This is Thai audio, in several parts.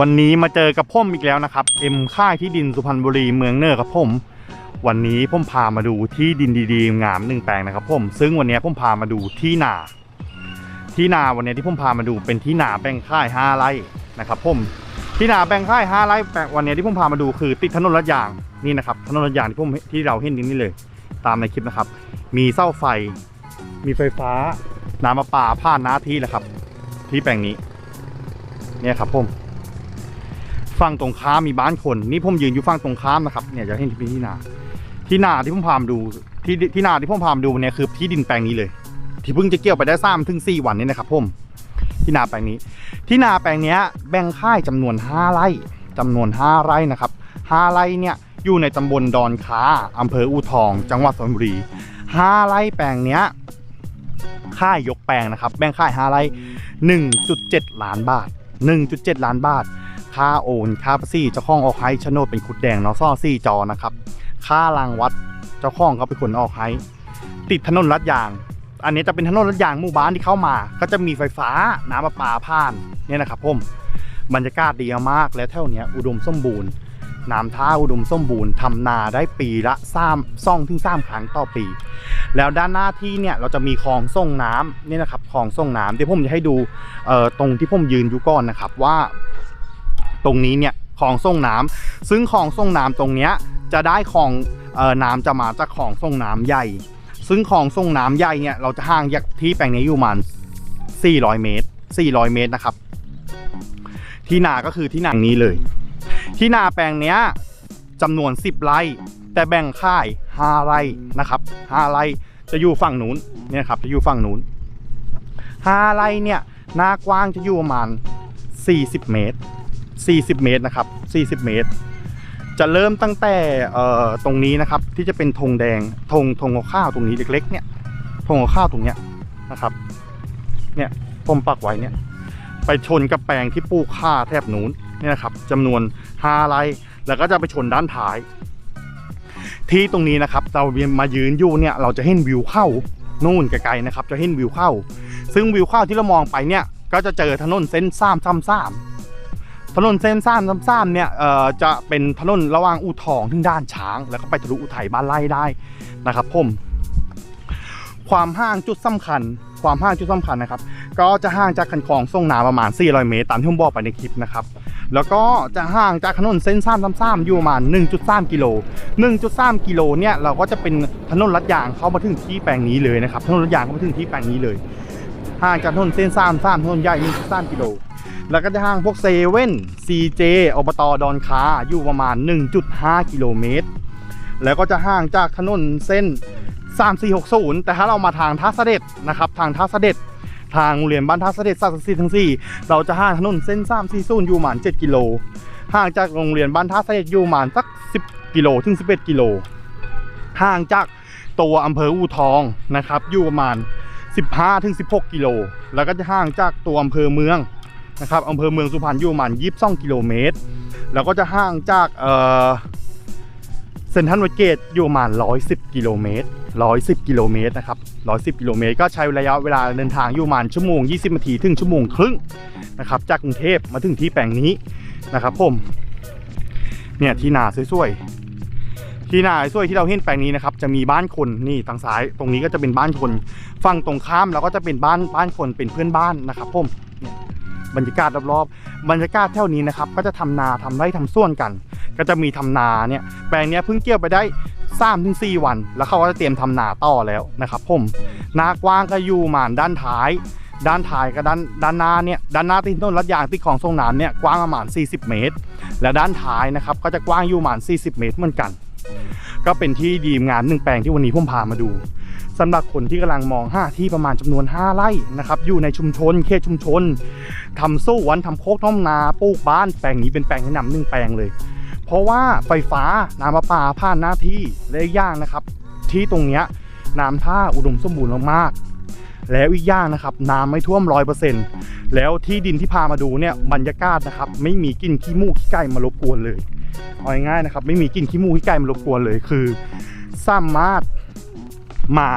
วันนี้มาเจอกับพ่มอีกแล้วนะครับ เอ็มค่ายที่ดินสุพรรณบุรีเมืองเนอร์ครับผมวันนี้พ่มพามาดูที่ดินดีๆงามหนึ่งแปลงนะครับผมซึ่งวันนี้พ่มพามาดูที่นา ที่นาวันนี้ที่พ่มพามาดูเป็นที่นาแบ่งค่ายห้าไร่นะครับผมที่นาแบ่งค่ายห้าไร่แปลงวันนี้ที่พ่มพามาดูคือติดถนนลาดยางนี่นะครับถนนลาดยางที่พ่มที่เราเห็นนี่เลย ตามในคลิปนะครับ มีเสาไฟ มีไฟฟ้า น้ำประปาผ่านหน้าที่แหละครับ ที่แปลงนี้ เนี่ยครับผม ฝั่งตรงข้ามมีบ้านคน นี่ผมยืนอยู่ฝั่งตรงข้ามนะครับเนี่ยจะเห็นที่ที่นาที่นาที่ผมพามดูที่ที่นาที่ผมพามดูเนี่ยคือที่ดินแปลงนี้เลย ที่เพิ่งจะเกี่ยวไปได้สามถึงสี่วันนี้นะครับผมที่นาแปลงนี้ ที่นาแปลงนี้แบ่งค่ายจำนวนห้าไร่จำนวนห้าไร่นะครับห้าไร่เนี่ยอยู่ในตำบลดอนค้าอำเภออูทอง จังหวัดสุรรณบุรีห้าไร่แปลงเนี้ยค่ายยกแปลงนะครับแบ่งค่าย5ไร่1.7 ล้านบาท 1.7 ล้านบาท ค่าโอนค่าภาษีเจ้าของออกให้โฉนดเป็นขุดแดงเนาะซ่อซี่จอนะครับ ค่ารางวัดเจ้าของเขาเป็นคนออกให้ติดถนนลัดยาง อันนี้จะเป็นถนนลัดยางหมู่บ้านที่เข้ามา ก็จะมีไฟฟ้าน้ำประปาผ่านเนี่ยนะครับผมบรรยากาศดีมากและแถวเนี้ยอุดมสมบูรณ์น้ำท่าอุดมสมบูรณ์ทำนาได้ปีละสามซ่องถึงสามครั้งต่อปี แล้วด้านหน้าที่เนี่ยเราจะมีคลองส่งน้ำนี่นะครับคลองส่งน้ำเดี๋ยวผมจะให้ดูตรงที่ผมยืนอยู่ก่อนนะครับว่า ตรงนี้เนี่ยคลองส่งน้ำซึ่งคลองส่งน้ำตรงเนี้ยจะได้คลองออน้ำจะมาจากคลองส่งน้ำใหญ่ ซึ่งคลองส่งน้ำใหญ่เนี่ยเราจะห่างจากที่แปลงนี้อยู่ประมาณ400 เมตร 400 เมตรนะครับ ที่นาก็คือที่นานี้เลย ที่นาแปลงเนี้ยจำนวน 10 ไร่แต่แบ่งค่าย5ไร่นะครับ5ไร่จะอยู่ฝั่งนู้นเนี่ยครับจะอยู่ฝั่งนู้น5ไร่เนี่ยหน้ากว้างจะอยู่ประมาณ40 เมตร 40 เมตรนะครับ 40 เมตร จะเริ่มตั้งแต่ตรงนี้นะครับ ที่จะเป็นธงแดงธงธงข้าวตรงนี้เล็ก ๆ เนี่ยธงข้าวตรงเนี้ยนะครับ เนี่ยผมปักไว้เนี่ย ไปชนกับแปลงที่ปลูกข้าแทบนู้นเนี่ยนะครับจำนวน5ไร่แล้วก็จะไปชนด้านท้าย ที่ตรงนี้นะครับ เรามายืนอยู่เนี่ยเราจะเห็นวิวเข้านู่นไกลๆนะครับ จะเห็นวิวเข้า ซึ่งวิวเข้าที่เรามองไปเนี่ย ก็จะเจอถนนเส้นซ้ำซ้ำซ้ำ ถนนเส้นซ้ำซ้ำซ้ำเนี่ยจะเป็นถนนระหว่างอู่ทองถึงด้านช้าง แล้วก็ไปทะลุอุทัยบ้านไร่ได้นะครับผมความห่างจุดสำคัญ ความห่างจุดสำคัญนะครับ ก็จะห่างจากคันคลองส่งน้ำประมาณ 400 เมตรตามที่ผมบอกไปในคลิปนะครับ แล้วก็จะห่างจากถนนเส้นซ้ำซ้ำๆอยู่ประมาณ 1.3 กิโล 1.3 กิโลเนี่ยเราก็จะเป็นถนนลัดยางเข้ามาถึงที่แปลงนี้เลยนะครับ ถนนลัดยางเข้ามาถึงที่แปลงนี้เลย ห่างจากถนนเส้นซ้ำซ้ำถนนใหญ่1.3 กิโล แล้วก็จะห่างพวกเซเว่นซีเจอบตดอนคาอยู่ประมาณ 1.5 กิโลเมตร แล้วก็จะห่างจากถนนเส้น 3460 แต่ถ้าเรามาทางท่าเสด็จนะครับ ทางท่าเสด็จทางโรงเรียนบ้านท่าเสด็จสักสี่ทั้งสี่เราจะห่างถนนเส้นสามสี่ศูนย์อยู่ประมาณ7กิโลห่างจากโรงเรียนบ้านท่าเสด็จอยู่ประมาณสัก10กิโลถึง11กิโลห่างจากตัวอำเภออูทองนะครับอยู่ประมาณ15ถึง16กิโลแล้วก็จะห่างจากตัวอำเภอเมือง นะครับอำเภอเมืองสุพรรณอยู่ประมาณ22กิโลเมตร แล้วก็จะห่างจากเเซนทรัลเวสเกตอยู่ประมาณ110 กิโลเมตร 110 กิโลเมตรนะครับ 110 กิโลเมตร ก็ใช้ระยะเวลาเดินทางอยู่ประมาณชั่วโมง 20 นาทีถึงชั่วโมงครึ่งนะครับ จากกรุงเทพมาถึงที่แปลงนี้นะครับผม เนี่ยที่นาสวยๆ ที่นาสวยที่เราเห็นแปลงนี้นะครับ จะมีบ้านคนนี่ทางซ้าย ตรงนี้ก็จะเป็นบ้านคน ฝั่งตรงข้ามเราก็จะเป็นบ้านบ้านคนเป็นเพื่อนบ้านนะครับผมเนี่ย บรรยากาศรอบๆบรรยากาศแถวนี้นะครับก็จะทำนาทำไร่ทำสวนกัน ก็จะมีทำนาเนี่ยแปลงเนี้ยเพิ่งเกี่ยวไปได้3ถึง4วัน แล้วเขาก็จะเตรียมทำนาต่อแล้วนะครับผมนากว้างก็อยู่หมานด้านท้าย ด้านท้ายกับด้านด้านหน้าเนี่ยด้านหน้าที่ต้นรัดยางที่ของทรงน้ำเนี่ยกว้างประมาณ 40 เมตร และด้านท้ายนะครับก็จะกว้างอยู่ประมาณ 40 เมตรเหมือนกัน ก็เป็นที่ดีมงานหนึ่งแปลงที่วันนี้ผมพามาดู สำหรับคนที่กำลังมองหาที่ประมาณจำนวน 5 ไร่นะครับ อยู่ในชุมชนเขตชุมชนทำสู้วันทำโคกท้อมนาปลูกบ้านแปลงนี้เป็นแปลงแนะนำหนึ่งแปลงเลย เพราะว่าไฟฟ้าน้ำประปาผ่านหน้าที่และอีกอย่างนะครับ ที่ตรงเนี้ยน้ำท่าอุดมสมบูรณ์มากๆแล้วอีกอย่างนะครับน้ำไม่ท่วมร้อยเปอร์เซ็นต์แล้วที่ดินที่พามาดูเนี่ยบรรยากาศนะครับ ไม่มีกลิ่นขี้มูกขี้ไก่มารบกวนเลยเอาง่ายๆนะครับ ไม่มีกลิ่นขี้มูกขี้ไก่มารบกวนเลยคือ สามารถ มา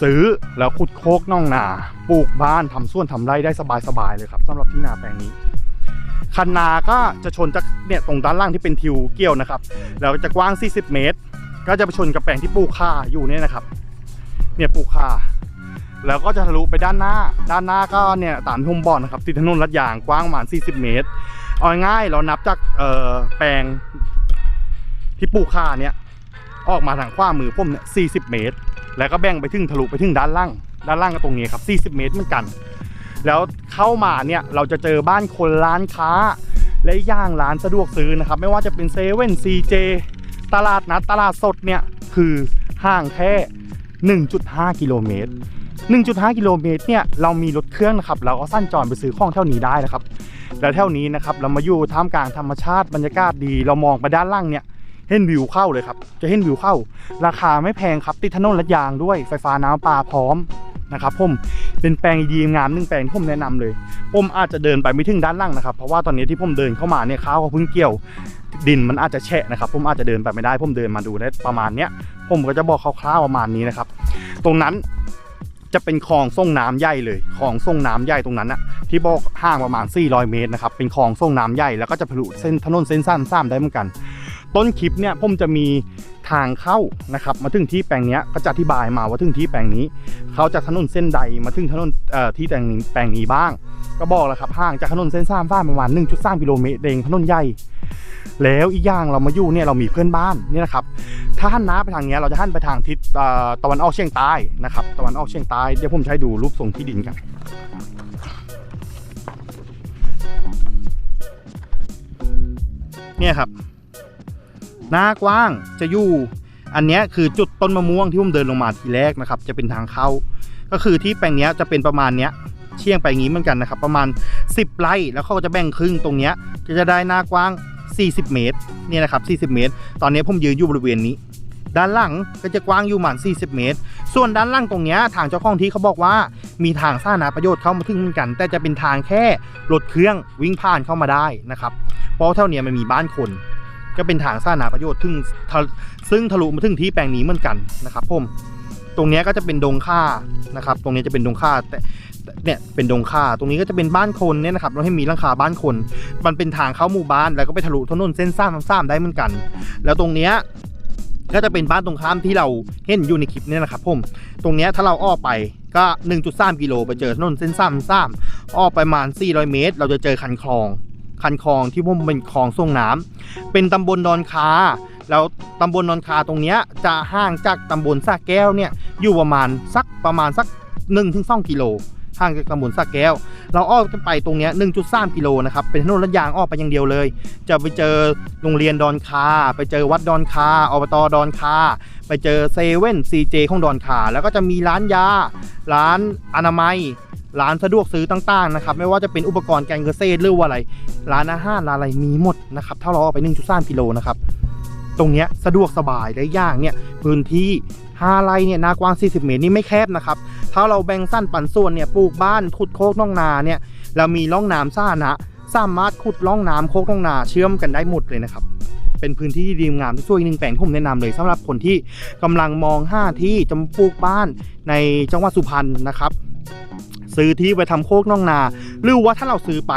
ซื้อแล้วขุดโคกน่องนา ปลูกบ้านทำสวนทำไร่ได้สบายๆเลยครับสำหรับที่นาแปลงนี้คันนาก็จะชนจากเนี่ยตรงด้านล่างที่เป็นทิวเกี่ยวนะครับแล้วจะกว้าง 40 เมตร ก็จะไปชนกับแปลงที่ปลูกข่าอยู่เนี่ยนะครับ เนี่ยปลูกข่าแล้วก็จะทะลุไปด้านหน้า ด้านหน้าก็เนี่ยตามที่มบอกนะครับติดถนนลัดยางกว้างประมาณ 40 เมตรเอาง่ายเรานับจากเอ่อแปลงที่ปลูกข่าเนี่ยออกมาทางขวามือผมเนี่ย40 เมตร แล้วก็แบ่งไปถึงทะลุไปถึงด้านล่าง ด้านล่างก็ตรงนี้ครับ 40 เมตรเหมือนกัน แล้วเข้ามาเนี่ยเราจะเจอบ้านคนร้านค้า และย่างร้านสะดวกซื้อนะครับ ไม่ว่าจะเป็นเซเว่นซีเจตลาดนัดตลาดสดเนี่ยคือห่างแค่ 1.5 กิโลเมตร 1.5 กิโลเมตรเนี่ยเรามีรถเครื่องนะครับ เราก็สั้นจรไปซื้อของเท่านี้ได้นะครับ แล้วเท่านี้นะครับเรามาอยู่ท่ามกลางธรรมชาติบรรยากาศดี เรามองไปด้านล่างเนี่ย เห็นวิวเข้าเลยครับ จะเห็นวิวเข้า ราคาไม่แพงครับติดถนนและยางด้วยไฟฟ้าน้ำประปาพร้อมนะครับผมเป็นแปลงดีงามหนึ่งแปลงที่ผมแนะนำเลย ผมอาจจะเดินไปไม่ถึงด้านล่างนะครับ เพราะว่าตอนนี้ที่ผมเดินเข้ามาเนี่ยข้าวเขาเพิ่งเกี่ยว ดินมันอาจจะแฉะนะครับ ผมอาจจะเดินไปไม่ได้ ผมเดินมาดูได้ประมาณเนี้ยผมก็จะบอกคร่าวๆประมาณนี้นะครับ ตรงนั้นจะเป็นคลองส่งน้ำใหญ่เลยคลองส่งน้ำใหญ่ตรงนั้นอะที่บอกห่างประมาณ 400 เมตรนะครับเป็นคลองส่งน้ำใหญ่แล้วก็จะทะลุเส้นถนนเส้นสั้นซ้ำได้เหมือนกัน ต้นคลิปเนี่ยผมจะมีทางเข้านะครับ มาถึงที่แปลงนี้ก็จะอธิบายมาว่าถึงที่แปลงนี้ เขาจากถนนเส้นใดมาถึงถนนเอ่อที่แปลงนี้แปลงนี้บ้าง ก็บอกแล้วครับห่างจากถนนเส้นซ้ำฟ้าประมาณ1.3กิโลเมตรเองถนนใหญ่แล้วอีกอย่างเรามาอยู่เนี่ยเรามีเพื่อนบ้านนี่นะครับ ถ้าหันหน้าไปทางนี้เราจะหันไปทางทิศเอ่อตะวันออกเฉียงใต้นะครับ ตะวันออกเฉียงใต้เดี๋ยวผมใช้ดูรูปทรงที่ดินกันเนี่ยครับ หน้ากว้างจะอยู่ อันนี้คือจุดต้นมะม่วงที่ผมเดินลงมาทีแรกนะครับ จะเป็นทางเข้า ก็คือที่แปลงนี้จะเป็นประมาณเนี้ยเชี่ยงไปงี้เหมือนกันนะครับ ประมาณ 10 ไร่แล้วเขาก็จะแบ่งครึ่งตรงเนี้ยก็จะได้หน้ากว้าง 40 เมตรเนี่ยนะครับ40 เมตร ตอนนี้ผมยืนอยู่บริเวณนี้ ด้านหลังก็จะกว้างอยู่ประมาณ40 เมตร ส่วนด้านล่างตรงเนี้ยทางเจ้าของที่เขาบอกว่ามีทางสาธารณประโยชน์เข้ามาถึงเหมือนกัน แต่จะเป็นทางแค่รถเครื่องวิ่งผ่านเข้ามาได้นะครับเพราะเท่านี้มันมีบ้านคน ก็เป็นทางสาธารณประโยชน์ถึงซึ่งทะลุมาถึงที่แปลงนี้เหมือนกันนะครับผมตรงนี้ก็จะเป็นดงค่านะครับ ตรงนี้จะเป็นดงค่าแต่เนี่ยเป็นดงค่าตรงนี้ก็จะเป็นบ้านคนเนี่ยนะครับเราให้มีหลังคาบ้านคน มันเป็นทางเข้าหมู่บ้านแล้วก็ไปทะลุถนนเส้นซ้ำซ้ำได้เหมือนกัน แล้วตรงเนี้ยก็จะเป็นบ้านตรงข้ามที่เราเห็นอยู่ในคลิปเนี่ยนะครับผมตรงเนี้ยถ้าเราอ้อไปก็ 1.3กิโลไปเจอถนนเส้นซ้ำซ้ำอ้อไปประมาณ 400 เมตร เราจะเจอคันคลอง คันคลองที่ผมเป็นคลองส่งน้ำเป็นตำบลดอนคา แล้วตำบลนนคาตรงเนี้ยจะห่างจากตำบลสะแก้วเนี่ยอยู่ประมาณสักประมาณสัก1-2ถึง2กิโลห่างจากตำบลสะแก้ว เราอ้อมกันไปตรงเนี้ย1.3 กิโลนะครับ เป็นถนนลาดยางอ้อมไปอย่างเดียวเลย จะไปเจอโรงเรียนดอนคา ไปเจอวัดดอนคา อบตดอนคา ไปเจอเซเว่นซีเจของดอนคา แล้วก็จะมีร้านยา ร้านอนามัย ร้านสะดวกซื้อต่างๆนะครับไม่ว่าจะเป็นอุปกรณ์การเกษตรหรือว่าอะไร ร้านอาหารร้านอะไรมีหมดนะครับถ้าเราออกไป1.3กิโลนะครับตรงเนี้ยสะดวกสบายและย่างเนี่ยพื้นที่5ไร่เนี่ยนากว้าง 40 เมตรนี่ไม่แคบนะครับถ้าเราแบ่งสั้นปันส่วนเนี่ยปลูกบ้านขุดโคกน่องนาเนี่ยเรามีร่องน้ำซ่านะสามารถขุดร่องน้ำโคกน่องนาเชื่อมกันได้หมดเลยนะครับ เป็นพื้นที่ดีงามที่ช่วยหนึ่งแปลงที่ผมแนะนำเลยสำหรับคนที่กำลังมองห้าที่จะปลูกบ้านในจังหวัดสุพรรณนะครับ ซื้อที่ไปทำโคกน่องนา หรือว่าถ้าเราซื้อไป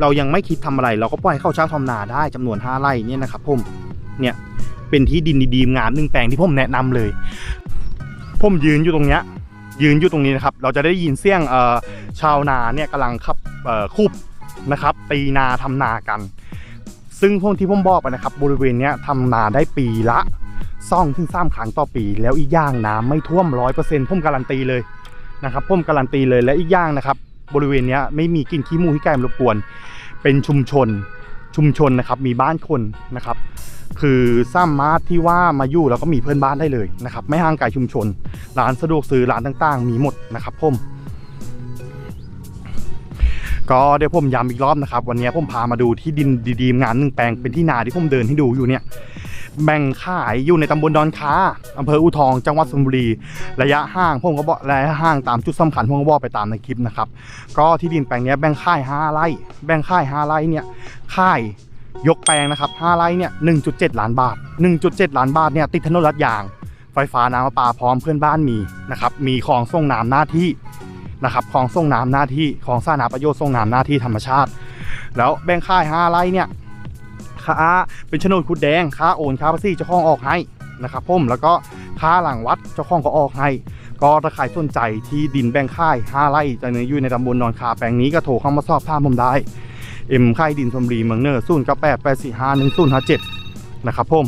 เรายังไม่คิดทำอะไร เราก็ปล่อยให้เข้าเช่าทำนาได้จำนวน 5ไร่เนี่ยนะครับผมเนี่ยเป็นที่ดินดีๆงามหนึ่งแปลงที่ผมแนะนำเลยผมยืนอยู่ตรงเนี้ยยืนอยู่ตรงนี้นะครับ เราจะได้ยินเสียงเอ่อชาวนาเนี่ยกำลังขับเอ่อคุบนะครับ ตีนาทำนากัน ซึ่งพวกที่ผมบอกไปนะครับ บริเวณเนี้ยทำนาได้ปีละซ่องถึงสามครั้งต่อปี แล้วอีกอย่างน้ำไม่ท่วมร้อยเปอร์เซ็นต์ผมการันตีเลย นะครับผมการันตีเลยและอีกอย่างนะครับ บริเวณนี้ไม่มีกลิ่นขี้มูกขี้ไก่มรบกวน เป็นชุมชนชุมชนนะครับมีบ้านคนนะครับ คือสามารถที่ว่ามาอยู่แล้วก็มีเพื่อนบ้านได้เลยนะครับ ไม่ห่างไกลชุมชน ร้านสะดวกซื้อร้านต่างๆ มีหมดนะครับผมก็เดี๋ยวผมย้ำอีกรอบนะครับ วันนี้ผมพามาดูที่ดินดีๆงานหนึ่งแปลงเป็นที่นาที่ผมเดินให้ดูอยู่เนี่ย แบ่งขายอยู่ในตำบลดอนคาอำเภออูทอง จังหวัดสุพรรณบุรี ระยะห่างผมก็บอกระยะห่างตามจุดสำคัญผมก็บอกไปตามในคลิปนะครับ ก็ที่ดินแปลงนี้แบ่งค่าย5ไร่ แบ่งค่าย5ไร่เนี่ย ค่ายยกแปลงนะครับ5ไร่เนี่ย 1.7 ล้านบาท 1.7 ล้านบาทเนี่ยติดถนนลัดยาง ไฟฟ้าน้ำประปาพร้อมเพื่อนบ้านมีนะครับ มีคลองส่งน้ำหน้าที่นะครับคลองส่งน้ำหน้าที่คลองสาธารณประโยชน์ส่งน้ำหน้าที่ธรรมชาติ แล้วแบ่งค่าย5ไร่เนี่ย ค้าเป็นโฉนดคุดแดงค้าโอนค้าภาษีเจ้าของออกให้นะครับผมแล้วก็ค้าหลังวัดเจ้าของก็ออกให้ ก็ถ้าใครสนใจที่ดินแบ่งค่าย5ไร่จะเนื้อยู่ในตำบลนอนคาแปลงนี้ก็โทรเข้ามาสอบถามผมได้เอ็มค่ายดินสมรีเมืองเนอร์ศูนย์เก้าแปดแปดสี่ห้าหนึ่งศูนย์ห้าเจ็ด นะครับผม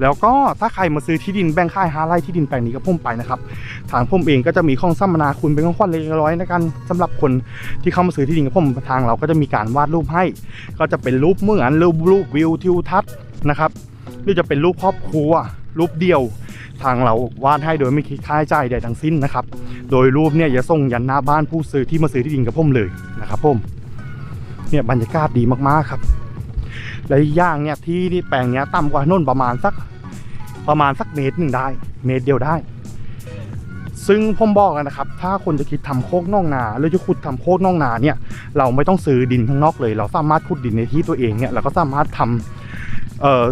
แล้วก็ถ้าใครมาซื้อที่ดินแบ่งค่ายหาไร่ที่ดินแปลงนี้กับผมไปนะครับทางผมเองก็จะมีข้องสัมมนาคุณเป็นข้องขวัญเล็กน้อยในการสำหรับคนที่เข้ามาซื้อที่ดินกับผมทางเราก็จะมีการวาดรูปให้ ก็จะเป็นรูปเมือนรูปรูปวิวทิวทัศน์นะครับหรือจะเป็นรูปครอบครัว รูปเดียว ทางเราวาดให้โดยไม่คิดค่าใช้จ่ายใดทั้งสิ้นนะครับ โดยรูปเนี่ยจะส่งยันหน้าบ้านผู้ซื้อที่มาซื้อที่ดินกับผมเลยนะครับผมเนี่ยบรรยากาศดีมากๆครับ และอีกอย่างเนี่ยที่นี่แปลงเนี้ยต่ำกว่าถนนประมาณสักประมาณสักเมตรหนึ่งได้ เมตรเดียวได้ ซึ่งผมบอกแล้วนะครับ ถ้าคนจะคิดทำโคกน่องนาหรือจะขุดทำโคกน่องนาเนี่ย เราไม่ต้องซื้อดินข้างนอกเลย เราสามารถขุดดินในที่ตัวเองเนี่ยเราก็สามารถทำเอ่อ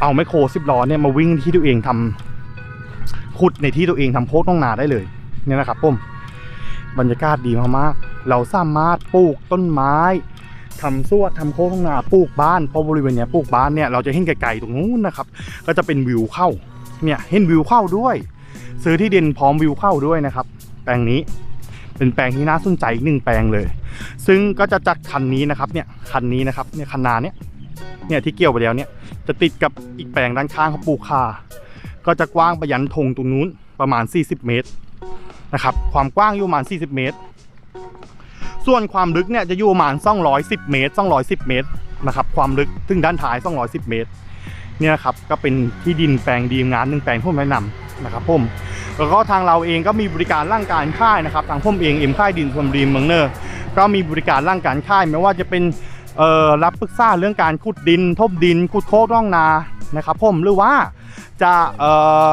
เอาไมโครสิบล้อเนี่ยมาวิ่งที่ตัวเองทำขุดในที่ตัวเองทำโคกน่องนาได้เลยเนี่ยนะครับผมบรรยากาศดีมากๆเราสามารถปลูกต้นไม้ ทำสวดทำโค้งทุ่งนาปลูกบ้านเพราะบริเวณเนี้ยปลูกบ้านเนี่ยเราจะเห็นไกลๆตรงนู้นนะครับ ก็จะเป็นวิวเข้าเนี่ยเห็นวิวเข้าด้วย ซื้อที่ดินพร้อมวิวเข้าด้วยนะครับ แปลงนี้เป็นแปลงที่น่าสนใจอีกหนึ่งแปลงเลย ซึ่งก็จะจัดคันนี้นะครับเนี่ยคันนี้นะครับเนี่ยคันนาเนี่ยเนี่ยที่เกี่ยวไปแล้วเนี่ยจะติดกับอีกแปลงด้านข้างเขาปลูกคา ก็จะกว้างไปยันธงตรงนู้นประมาณ 40 เมตรนะครับความกว้างอยู่ประมาณ 40 เมตร ส่วนความลึกเนี่ยจะอยู่ประมาณ210 เมตร 210 เมตรนะครับความลึกถึงด้านท้าย 210 เมตรเนี่ยครับก็เป็นที่ดินแปลงดีงานหนึ่งแปลงที่ผมแนะนำนะครับผมแล้วก็ทางเราเองก็มีบริการร่างการค่ายนะครับทางผมเองเอ็มค่ายดินชมรีเมืองเนอร์ก็มีบริการร่างการค่ายไม่ว่าจะเป็นเอ่อรับปรึกษาเรื่องการขุดดินทบดินขุดโคกร่องนานะครับผมหรือว่าจะเอ่อ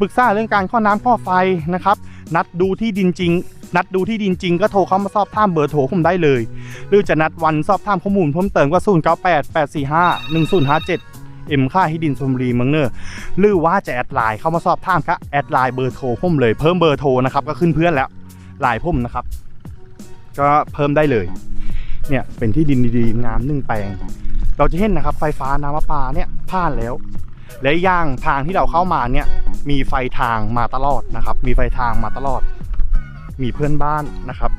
ปรึกษาเรื่องการข้อน้ำข้อไฟนะครับ นัดดูที่ดินจริง นัดดูที่ดินจริงก็โทรเข้ามาสอบถามเบอร์โทรผมได้เลย หรือจะนัดวันสอบถามข้อมูลเพิ่มเติมก็0 9 8 8 4 5 1 0 5 7เอ็มค่าที่ดินชมรีเมืองเนอร์หรือว่าจะแอดไลน์เข้ามาสอบถามก็แอดไลน์เบอร์โทรผมเลยเพิ่มเบอร์โทรนะครับก็ขึ้นเพื่อนแล้วไลน์ผมนะครับ ก็เพิ่มได้เลยเนี่ยเป็นที่ดินดีๆงามหนึ่งแปลง เราจะเห็นนะครับไฟฟ้าน้ำประปาเนี่ยผ่านแล้ว และย่างทางที่เราเข้ามาเนี่ยมีไฟทางมาตลอดนะครับ มีไฟทางมาตลอด มีเพื่อนบ้านนะครับ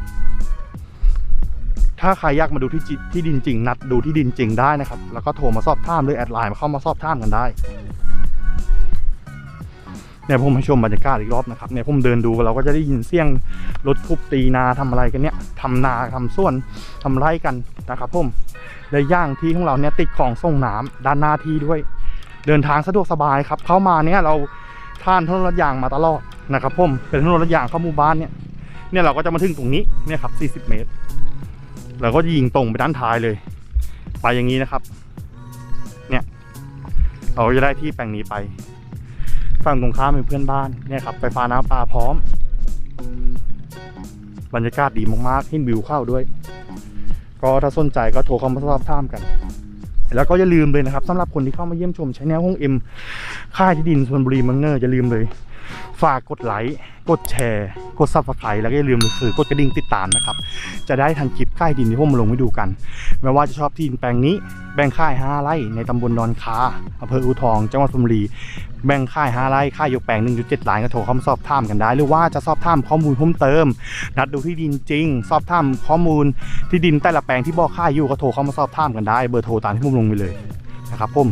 ถ้าใครอยากมาดูที่ที่ดินจริง นัดดูที่ดินจริงได้นะครับ แล้วก็โทรมาสอบถามหรือแอดไลน์มาเข้ามาสอบถามกันได้เนี่ยผมให้ชมบรรยากาศอีกรอบนะครับเนี่ยผมเดินดูเราก็จะได้ยินเสียงรถทุบตีนาทำอะไรกันเนี่ยทำนาทำสวนทำไร่กันนะครับผมและย่างที่ของเราเนี่ยติดของส่งน้ำด้านหน้าที่ด้วย เดินทางสะดวกสบายครับ เข้ามาเนี่ยเราท่านถนนรถยางมาตลอดนะครับผมเป็นถนนรถยางเข้าหมู่บ้านเนี่ย เนี่ยเราก็จะมาถึงตรงนี้เนี่ยครับ40 เมตร เราก็จะยิงตรงไปด้านท้ายเลย ไปอย่างนี้นะครับ เนี่ยเราจะได้ที่แปลงนี้ไปฝั่งตรงข้ามเป็นเพื่อนบ้านเนี่ยครับไฟฟ้าน้ำปลาพร้อม บรรยากาศดีมากๆเห็นวิวเข้าด้วย ก็ถ้าสนใจก็โทรเข้ามาสอบถามกันแล้วก็อย่าลืมเลยนะครับสำหรับคนที่เข้ามาเยี่ยมชมชแนลห้องเอ็มค่ายที่ดินชลบุรีมังเนอร์อย่าลืมเลย ฝากกดไลค์ กดแชร์ กดซับสไครต์แล้วก็อย่าลืมคือกดกระดิ่งติดตามนะครับ จะได้ทันคลิปค่ายดินที่ผมมาลงให้ดูกัน ไม่ว่าจะชอบที่ดินแปลงนี้ แบ่งค่าย5ไร่ในตำบลดอนคาอำเภออูทอง จังหวัดชลบุรี แบ่งค่าย5ไร่ค่ายยกแปลง 1.7ล้านก็โทรเข้ามาสอบถามกันได้ หรือว่าจะสอบถามข้อมูลเพิ่มเติม นัดดูที่ดินจริง สอบถามข้อมูลที่ดินแต่ละแปลงที่บอกค่ายอยู่ก็โทรเข้ามาสอบถามกันได้ เบอร์โทรตามที่ผมลงไปเลยนะครับผม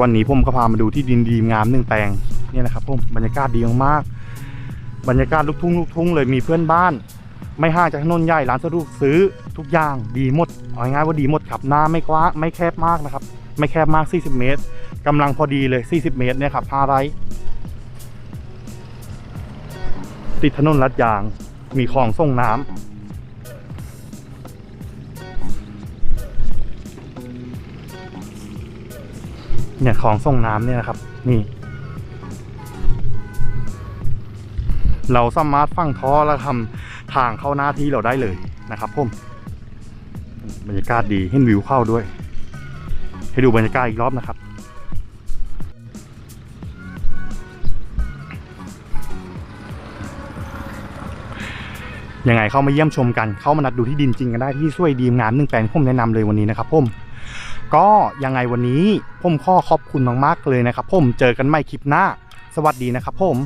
วันนี้ผมก็พามาดูที่ดินดีงามหนึ่งแปลง นี่ยนะครับผมบรรยากาศดีมากๆบรรยากาศลูกทุ่งลูกทุ่งเลยมีเพื่อนบ้าน ไม่ห่างจากถนนใหญ่ร้านสะดวกซื้อทุกอย่างดีหมดเอาง่ายว่าดีหมดครับหน้าไม่กว้างไม่แคบมากนะครับ ไม่แคบมาก 40 เมตรกำลังพอดีเลย 40 เมตรเนี่ยครับ5ไรติดถนนลัดยางมีคลองส่งน้ำเนี่ยคลองส่งน้ำเนี่ยนะครับ นี่ เราสามารถฟังท่อแล้วทำทางเข้าหน้าที่เราได้เลยนะครับผมบรรยากาศดีเห็นวิวเข้าด้วย ให้ดูบรรยากาศอีกรอบนะครับยังไงเข้ามาเยี่ยมชมกัน เข้ามานัดดูที่ดินจริงกันได้ที่สวยดีมงามหนึ่งแปลงผมแนะนำเลยวันนี้นะครับผมก็ยังไงวันนี้ผมข้อขอบคุณมากๆเลยนะครับผมเจอกันใหม่คลิปหน้า สวัสดีนะครับผม